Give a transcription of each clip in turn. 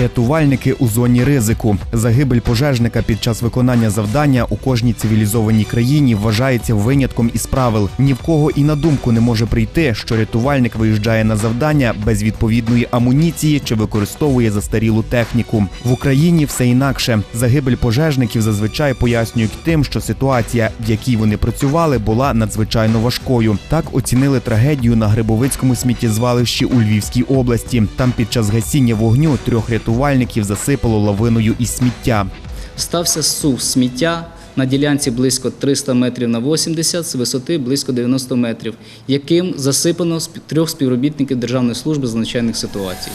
Рятувальники у зоні ризику. Загибель пожежника під час виконання завдання у кожній цивілізованій країні вважається винятком із правил. Ні в кого і на думку не може прийти, що рятувальник виїжджає на завдання без відповідної амуніції чи використовує застарілу техніку. В Україні все інакше. Загибель пожежників зазвичай пояснюють тим, що ситуація, в якій вони працювали, була надзвичайно важкою. Так оцінили трагедію на Грибовицькому сміттєзвалищі у Львівській області. Там під час гасіння вогню трьох рятувальників засипало лавиною із сміття. Стався сув сміття на ділянці близько 300 метрів на 80 з висоти близько 90 метрів, яким засипано трьох співробітників Державної служби з надзвичайних ситуацій.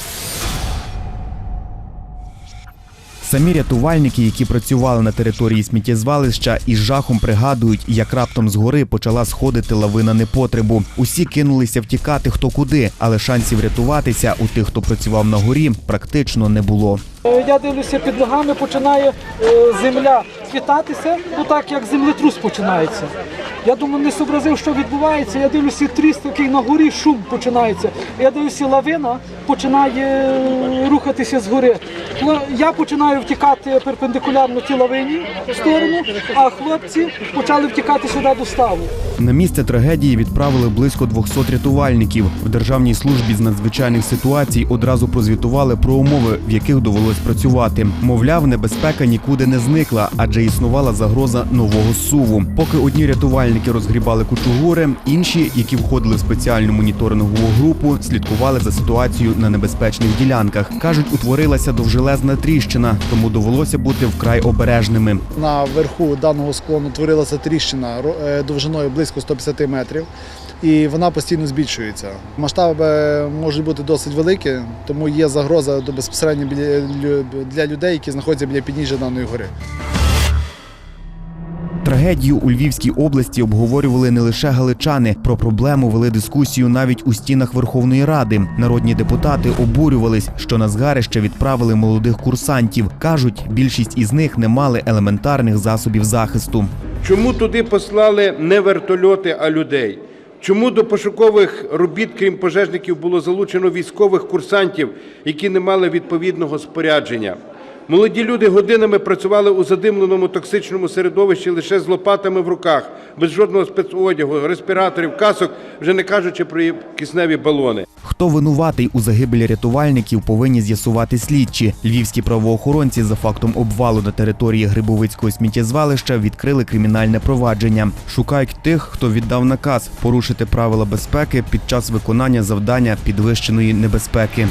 Самі рятувальники, які працювали на території сміттєзвалища, із жахом пригадують, як раптом згори почала сходити лавина непотребу. Усі кинулися втікати хто куди, але шансів рятуватися у тих, хто працював на горі, практично не було. Е, Я дивлюся, під ногами починає е, земля хитатися, ну так як землетрус починається. Я думаю, не зобразив, що відбувається. Я дивлюся, тріс такий на горі шум починається. Я дивлюся, лавина починає е, рухатися згори. Я починаю втікати перпендикулярно тій лавині в сторону, а хлопці почали втікати сюди до ставу. На місце трагедії відправили близько 200 рятувальників. В Державній службі з надзвичайних ситуацій одразу прозвітували про умови, в яких довелось працювати. Мовляв, небезпека нікуди не зникла, адже існувала загроза нового суву. Поки одні рятувальники розгрібали кучугури, інші, які входили в спеціальну моніторингову групу, слідкували за ситуацією на небезпечних ділянках. кажуть, утворилася довжелезна тріщина, тому довелося бути вкрай обережними. На верху даного склону творилася тріщина е, довжиною близько 150 метрів, і вона постійно збільшується. Масштаби можуть бути досить великі, тому є загроза до безпосередньо біля лю- для людей, які знаходяться біля підніжжя даної гори. Трагедію у Львівській області обговорювали не лише галичани. Про проблему вели дискусію навіть у стінах Верховної Ради. Народні депутати обурювались, що на згарище відправили молодих курсантів. кажуть, більшість із них не мали елементарних засобів захисту. Чому туди послали не вертольоти, а людей? Чому до пошукових робіт, крім пожежників, було залучено військових курсантів, які не мали відповідного спорядження? Молоді люди годинами працювали у задимленому токсичному середовищі лише з лопатами в руках, без жодного спецодягу, респіраторів, касок, вже не кажучи про кисневі балони. Хто винуватий у загибелі рятувальників, повинні з'ясувати слідчі. Львівські правоохоронці за фактом обвалу на території Грибовицького сміттєзвалища відкрили кримінальне провадження. Шукають тих, хто віддав наказ порушити правила безпеки під час виконання завдання підвищеної небезпеки.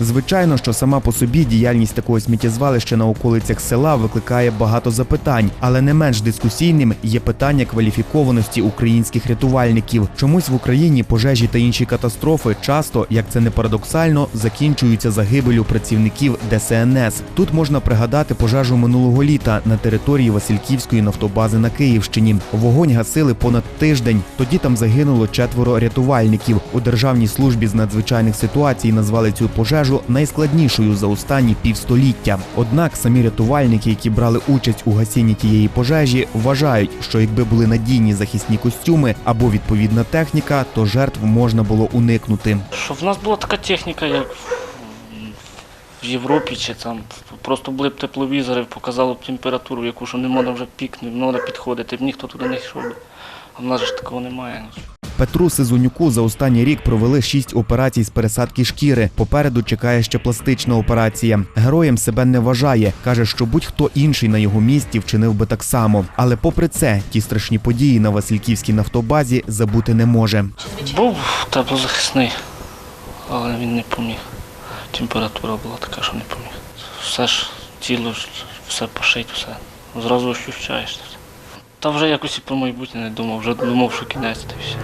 Звичайно, що сама по собі діяльність такого сміттєзвалища на околицях села викликає багато запитань, але не менш дискусійним є питання кваліфікованості українських рятувальників. Чомусь в Україні пожежі та інші катастрофи часто, як це не парадоксально, закінчуються загибелю працівників ДСНС. Тут можна пригадати пожежу минулого літа на території Васильківської нафтобази на Київщині. Вогонь гасили понад тиждень. Тоді там загинуло четверо рятувальників. У державній службі з надзвичайних ситуацій назвали цю пожежу найскладнішою за останні півстоліття. Однак самі рятувальники, які брали участь у гасінні тієї пожежі, вважають, що якби були надійні захисні костюми або відповідна техніка, то жертв можна було уникнути. Щоб в нас була така техніка, як в Європі, чи там просто були б тепловізори, показали б температуру, яку що не можна вже пік, не можна підходити, б ніхто туди не йшов. А в нас ж такого немає. Петру Сизунюку за останній рік провели шість операцій з пересадки шкіри. Попереду чекає ще пластична операція. Героєм себе не вважає. каже, що будь-хто інший на його місці вчинив би так само. Але попри це, ті страшні події на Васильківській нафтобазі забути не може. Був теплозахисний, але він не поміг. Температура була така, що не поміг. Все ж тіло, все пошить, все. Зразу ощущаєш. Та вже якось і про майбутнє не думав, вже думав, що кінець та все.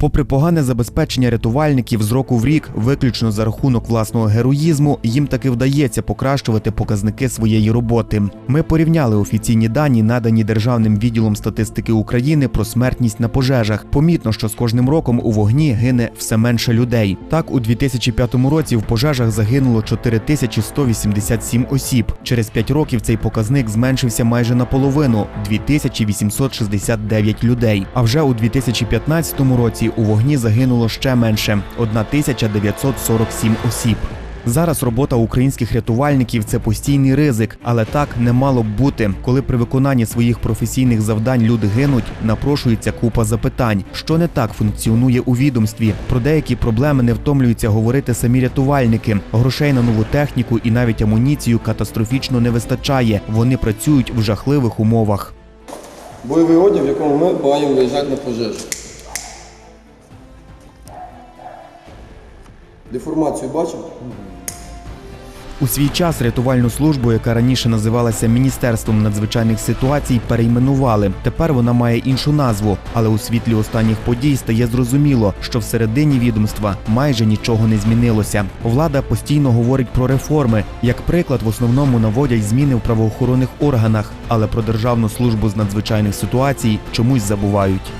Попри погане забезпечення рятувальників з року в рік, виключно за рахунок власного героїзму, їм таки вдається покращувати показники своєї роботи. Ми порівняли офіційні дані, надані Державним відділом статистики України про смертність на пожежах. Помітно, що з кожним роком у вогні гине все менше людей. Так, у 2005 році в пожежах загинуло 4187 осіб. Через 5 років цей показник зменшився майже наполовину 2869 людей. А вже у 2015 році у вогні загинуло ще менше 1947 осіб. Зараз робота українських рятувальників це постійний ризик, але так не мало б бути. Коли при виконанні своїх професійних завдань люди гинуть, напрошується купа запитань, що не так функціонує у відомстві. Про деякі проблеми не втомлюються говорити самі рятувальники. Грошей на нову техніку і навіть амуніцію катастрофічно не вистачає. Вони працюють в жахливих умовах. Бойовий одяг, в якому ми маємо виїжджати на пожежу. Деформацію бачив? У свій час рятувальну службу, яка раніше називалася Міністерством надзвичайних ситуацій, перейменували. Тепер вона має іншу назву, але у світлі останніх подій стає зрозуміло, що всередині відомства майже нічого не змінилося. Влада постійно говорить про реформи. Як приклад, в основному наводять зміни в правоохоронних органах, але про державну службу з надзвичайних ситуацій чомусь забувають.